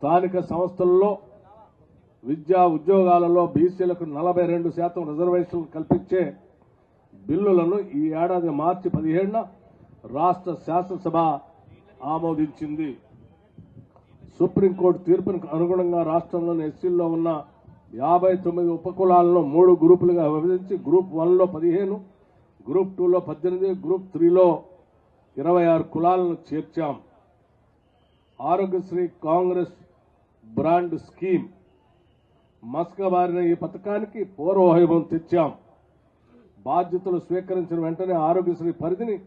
స్థానిక సంస్థల్లో విద్యా ఉద్యోగాలలో బీసీలకు నలభై రెండు శాతం రిజర్వేషన్లు కల్పించే బిల్లులను ఈ ఏడాది మార్చి పదిహేడున రాష్ట్ర శాసనసభ ఆమోదించింది. సుప్రీంకోర్టు తీర్పునకు అనుగుణంగా రాష్ట్రంలోని ఎస్సీల్లో ఉన్న యాభై తొమ్మిది ఉపకులాలను మూడు గ్రూపులుగా విభజించి గ్రూప్ వన్లో పదిహేను గ్రూప్ టూలో పద్దెనిమిది గ్రూప్ త్రీలో ఇరవై ఆరు కులాలను చేర్చాం. Aarogyasri Congress brand scheme. మస్కబారిన ఈ పథకానికి పూర్వవైభవం తెచ్చాం. బాధ్యతలు స్వీకరించిన వెంటనే ఆరోగ్యశ్రీ పరిధిని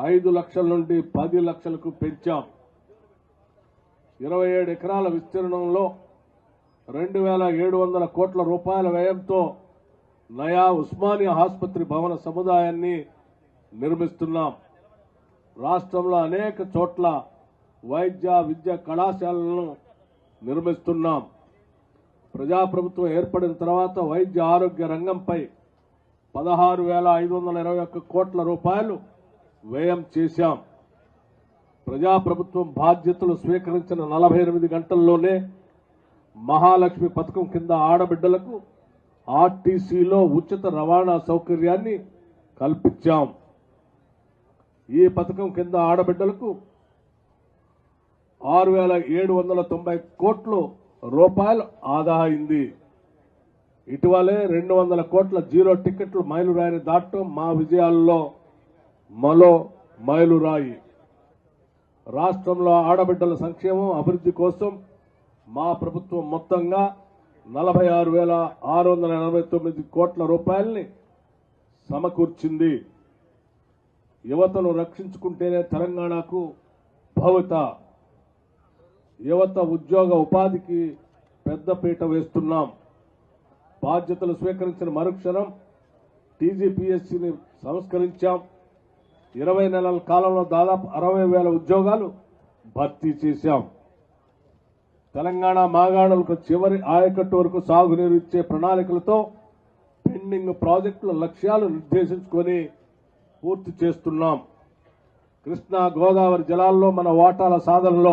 ఐదు లక్షల నుండి పది లక్షలకు పెంచాం. ఇరవై ఏడు ఎకరాల విస్తీర్ణంలో రెండు వేల ఏడు వందల కోట్ల రూపాయల వ్యయంతో నయా ఉస్మానియా ఆసుపత్రి భవన సముదాయాన్ని నిర్మిస్తున్నాం. రాష్ట్రంలో అనేక చోట్ల వైద్య విద్య కళాశాలలను నిర్మిస్తున్నాం. ప్రజాప్రభుత్వం ఏర్పడిన తర్వాత వైద్య ఆరోగ్య రంగంపై పదహారు వేల ఐదు వందల ఇరవై ఒక్క కోట్ల రూపాయలు వ్యయం చేశాం. ప్రజాప్రభుత్వం బాధ్యతలు స్వీకరించిన నలభై ఎనిమిది గంటల్లోనే మహాలక్ష్మి పథకం కింద ఆడబిడ్డలకు ఆర్టీసీలో ఉచిత రవాణా సౌకర్యాన్ని కల్పించాం. ఈ పథకం కింద ఆడబిడ్డలకు ఆరు వేల ఏడు వందల తొంభై కోట్లు రూపాయలు ఆదా అయింది. ఇటీవలే రెండు వందల కోట్ల జీరో టికెట్లు మైలురాయిని దాటం మా విజయాల్లో మరో మైలురాయి. రాష్ట్రంలో ఆడబిడ్డల సంక్షేమం అభివృద్ధి కోసం మా ప్రభుత్వం మొత్తంగా నలభై ఆరు వేల ఆరు వందల ఎనభై తొమ్మిది కోట్ల రూపాయల్ని సమకూర్చింది. యువతను రక్షించుకుంటేనే తెలంగాణకు భవిత. యువత ఉద్యోగ ఉపాధికి పెద్దపీట వేస్తున్నాం. బాధ్యతలు స్వీకరించిన మరుక్షణం టీజీపీఎస్సీని సంస్కరించాం. ఇరవై నెలల కాలంలో దాదాపు అరవై వేల ఉద్యోగాలు భర్తీ చేశాం. తెలంగాణ మాగాణులకు చివరి ఆయకట్టు వరకు సాగునీరు ఇచ్చే ప్రణాళికలతో పెండింగ్ ప్రాజెక్టుల లక్ష్యాలు నిర్దేశించుకొని పూర్తి చేస్తున్నాం. కృష్ణా గోదావరి జలాల్లో మన వాటాల సాధనలో